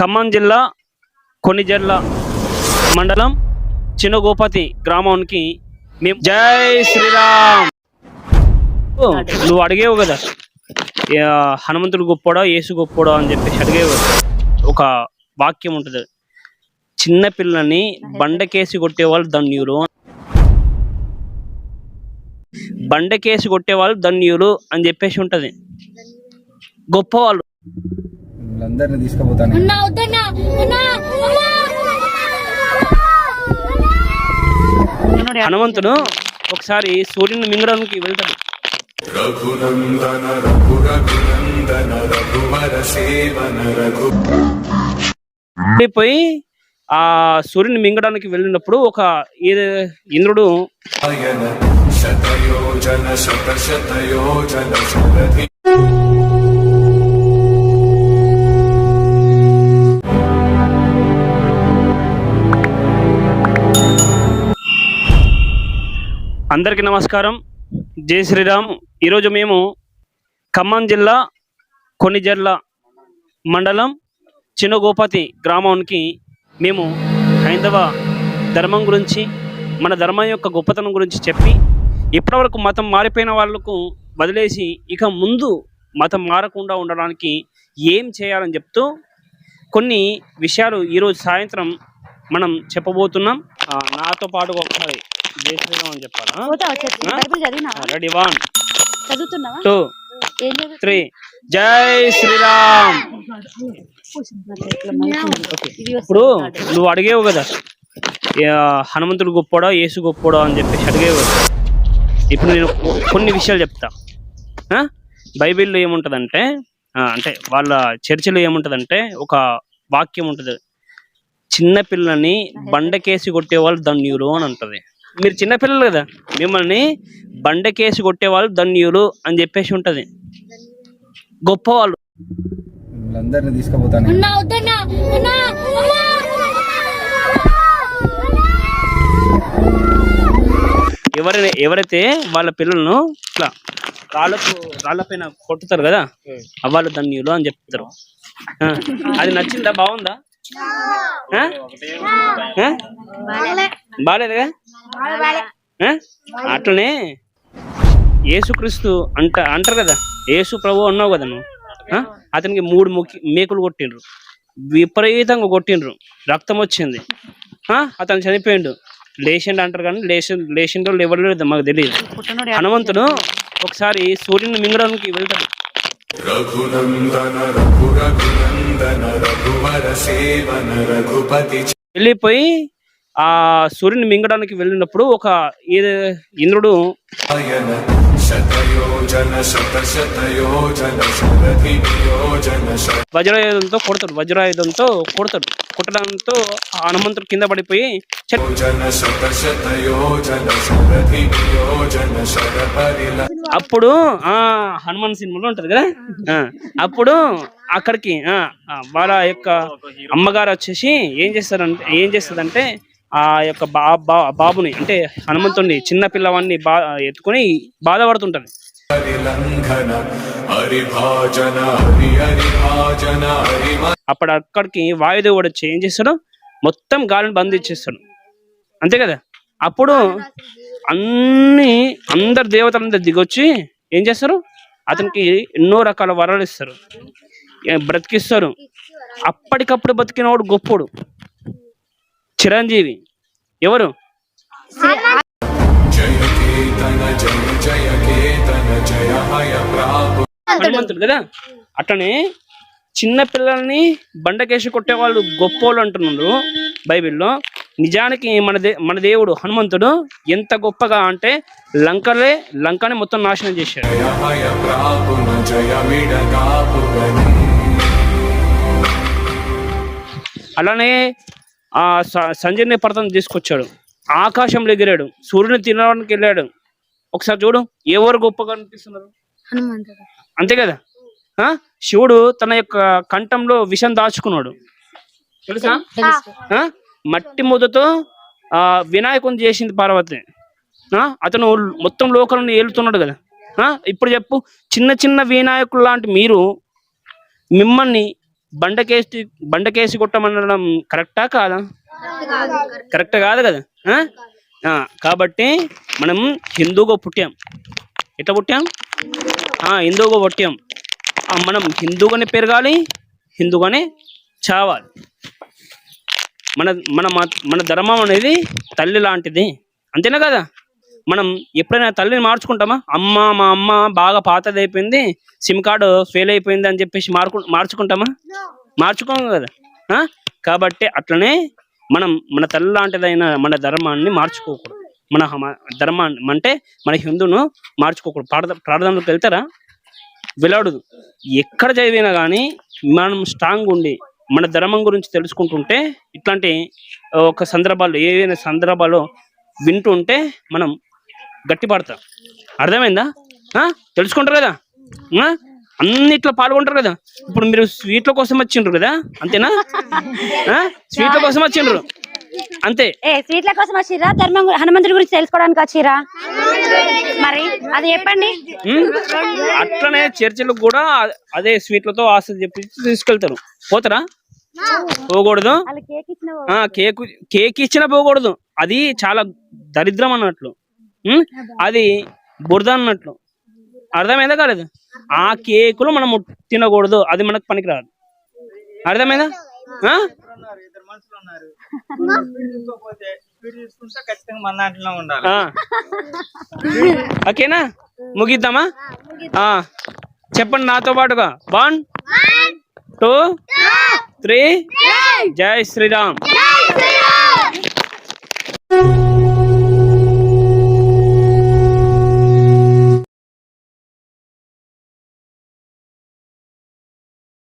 ఖమ్మం జిల్లా కొనిజర్ల మండలం చిన్నగోపతి గ్రామానికి మేము జై శ్రీరామ్. నువ్వు అడిగేవు కదా. హనుమంతుడు గొప్పోడా యేసు గొప్పోడా అని చెప్పేసి అడిగేవు ఒక వాక్యం ఉంటుంది. చిన్న పిల్లని బండకేసి కొట్టేవాళ్ళు ధన్యులు. బండకేసి కొట్టేవాళ్ళు ధన్యులు అని చెప్పేసి ఉంటుంది. గొప్పవాళ్ళు. అందరిని తీసుకుపోతాను. హనుమంతుడు ఒకసారి సూర్యుని మింగడానికి వెళ్తాడు. రఘునందన రఘు రఘునందన రఘువర సేవన రఘు. వెళ్ళిపోయి ఆ సూర్యుని మింగడానికి వెళ్ళినప్పుడు ఒక ఈ- ఇంద్రుడు శతయోజన శత శతయోజన అందరికీ నమస్కారం. జై శ్రీరామ్. ఈరోజు మేము ఖమ్మం జిల్లా కొన్నిజర్ల మండలం చిన్నగోపతి గ్రామానికి మేము హైందవ ధర్మం గురించి మన ధర్మం యొక్క గొప్పతనం గురించి చెప్పి ఇప్పటివరకు మతం మారిపోయిన వాళ్ళకు వదిలేసి ఇక ముందు మతం మారకుండా ఉండడానికి ఏం చేయాలని చెప్తూ కొన్ని విషయాలు ఈరోజు సాయంత్రం మనం చెప్పబోతున్నాం. నాతో పాటు ఒకసారి జై శ్రీరామ్ అని చెప్పాలా ready one. Two. Three. Jai Sriram. ఇప్పుడు నువ్వు అడిగేవు కదా. హనుమంతుడు గొప్పోడా యేసు గొప్పోడా అని చెప్పేసి అడిగేవు కదా. ఇప్పుడు నేను కొన్ని విషయాలు చెప్తా? బైబిల్లో ఏముంటుందంటే అంటే వాళ్ళ చర్చిలో ఏముంటుందంటే ఒక వాక్యం ఉంటుంది. చిన్న పిల్లని బండకేసి కొట్టేవాళ్ళు ధన్యులు అని అంటది. మీరు చిన్న పిల్లలు కదా మిమ్మల్ని బండకేసి కొట్టేవాళ్ళు ధన్యులు అని చెప్పేసి ఉంటది. గొప్పవాళ్ళు. అందరిని తీసుకుపోతాను. ఎవరైనా ఎవరైతే వాళ్ళ పిల్లలను ఇట్లా రాళ్ళకు రాళ్ళపైన కొట్టుతారు కదా వాళ్ళు ధన్యులు అని చెప్తారు. ఆ, అది నచ్చిందా బాగుందా? బాగాలేదుగా? అట్లనే యేసుక్రీస్తు అంట అంటారు కదా యేసు ప్రభు అన్నావు కదా నువ్వు? అతనికి మూడు ముక్కి మేకులు కొట్టిండ్రు. విపరీతంగా కొట్టిండ్రు. రక్తం వచ్చింది. ఆ? అతను చనిపోయిండు. లేచిండు అంటారు కానీ లేచి లేచిండో ఎవరు లేదు మాకు తెలియదు. హనుమంతుడు ఒకసారి సూర్యుని మింగడానికి వెళ్తాడు. రఘునందన రఘు రఘునందన రఘువర సేవన రఘుపతి వెళ్ళిపోయి ఆ సూర్యుని మింగడానికి వెళ్ళినప్పుడు ఒక ఇంద్రుడు వజ్రాయుధంతో కొడతాడు. వజ్రాయుధంతో కొడతాడు. కొట్టడంతో హనుమంతుడు కింద పడిపోయి అప్పుడు ఆ హనుమాన్ సినిమాలో ఉంటది కదా? అప్పుడు అక్కడికి వాళ్ళ యొక్క అమ్మగారు వచ్చేసి ఏం చేస్తారంటే ఏం చేస్తుందంటే ఆ యొక్క బా బా- బాబుని అంటే హనుమంతుడిని చిన్న పిల్లవాడిని బా ఎత్తుకొని హరిమ అప్పుడు అక్కడికి వాయుదేవుడు వచ్చి ఏం చేస్తాడు మొత్తం గాలిని బంధించేస్తాడు అంతే కదా? అప్పుడు అన్ని అందరు దేవతలందరూ దిగొచ్చి ఏం చేస్తారు? అతనికి ఎన్నో రకాల వరాలు ఇస్తారు. బ్రతికిస్తారు. అప్పటికప్పుడు బతికినవాడు గొప్పోడు. చిరంజీవి. ఎవరు? హనుమంతుడు కదా? అట్లనే చిన్న పిల్లల్ని బండకేసి కొట్టేవాళ్ళు గొప్పోళ్ళు అంటున్నారు బైబిల్లో. నిజానికి మన దే మన దేవుడు హనుమంతుడు ఎంత గొప్పగా అంటే లంకలే లంకని మొత్తం నాశనం చేశాడు. అలానే ఆ సంజయ్ పర్వతం తీసుకొచ్చాడు. ఆకాశంలో ఎగిరాడు. సూర్యుని తినడానికి వెళ్ళాడు. ఒకసారి చూడు ఎవరు గొప్పగా అనిపిస్తున్నారు? అంతే కదా? ఆ? శివుడు తన యొక్క కంఠంలో విషం దాచుకున్నాడు. తెలుసా? మట్టి ముద్దతో ఆ వినాయకుని చేసింది పార్వతి. ఆ? అతను మొత్తం లోకాలను ఏలుతున్నాడు కదా? ఆ? ఇప్పుడు చెప్పు చిన్న చిన్న వినాయకులు లాంటి మీరు మిమ్మల్ని బండకేసి బండకేసి కొట్టమనడం కరెక్టా కాదా? కరెక్ట్ కాదు కదా కాబట్టి మనం హిందూగా పుట్టాం. ఎట్లా పుట్టాం? హిందూగా పుట్టాం. మనం హిందూగానే పెరగాలి హిందూగానే చావాలి. మన మన మత- మన ధర్మం అనేది తల్లి లాంటిది. అంతేనా కదా? మనం ఎప్పుడైనా తల్లిని మార్చుకుంటామా? అమ్మ మా అమ్మ బాగా పాతది అయిపోయింది సిమ్ కార్డు ఫెయిల్ అయిపోయింది అని చెప్పేసి మార్కు మార్చుకుంటామా? మార్చుకోం కదా? కాబట్టి అట్లనే మనం మన తల్లి లాంటిదైన మన ధర్మాన్ని మార్చుకోకూడదు. మన ధర్మాన్ని అంటే మన హిందువును మార్చుకోకూడదు. ప్రార్థ ప్రార్థనలకు వెళ్తారా? వెళ్ళాడు ఎక్కడ చదివినా కానీ మనం స్ట్రాంగ్ ఉండి మన ధర్మం గురించి తెలుసుకుంటుంటే ఇట్లాంటి ఒక సందర్భాలు ఏవైనా సందర్భాలు వింటుంటే మనం గట్టిపడతాం. అర్థమైందా? ఆ? తెలుసుకుంటారు కదా? ఆ? అన్నిట్లో పాల్గొంటారు కదా? ఇప్పుడు మీరు స్వీట్ల కోసం వచ్చిండ్రు కదా? అంతేనా? ఆ? స్వీట్ల కోసం వచ్చిండ్రు. అంతే. ఏ సీట్ల కోసం వచ్చిరా? ధర్మం హనుమంతుడి గురించి తెలుసుకోవడానికి వచ్చిరా? మరి అది చెప్పండి? అట్లనే చర్చిలకు కూడా అదే స్వీట్లతో ఆశ చెప్పి తీసుకెళ్తారు. పోతారా? పోకూడదు. కేక్ ఇచ్చిన ఆ కేక్ కేక్ ఇచ్చినా పోకూడదు. అది చాలా దరిద్రం అన్నట్లు? అది. బురద అన్నట్లు. అర్థమైందా కాలేదు? ఆ కేకులు మనం తినకూడదు. అది మనకు పనికిరాదు. అర్థమైందా. ఓకేనా? ముగిద్దామా? ఆ. చెప్పండి నాతో పాటుగా. One two three. Jai Shriram.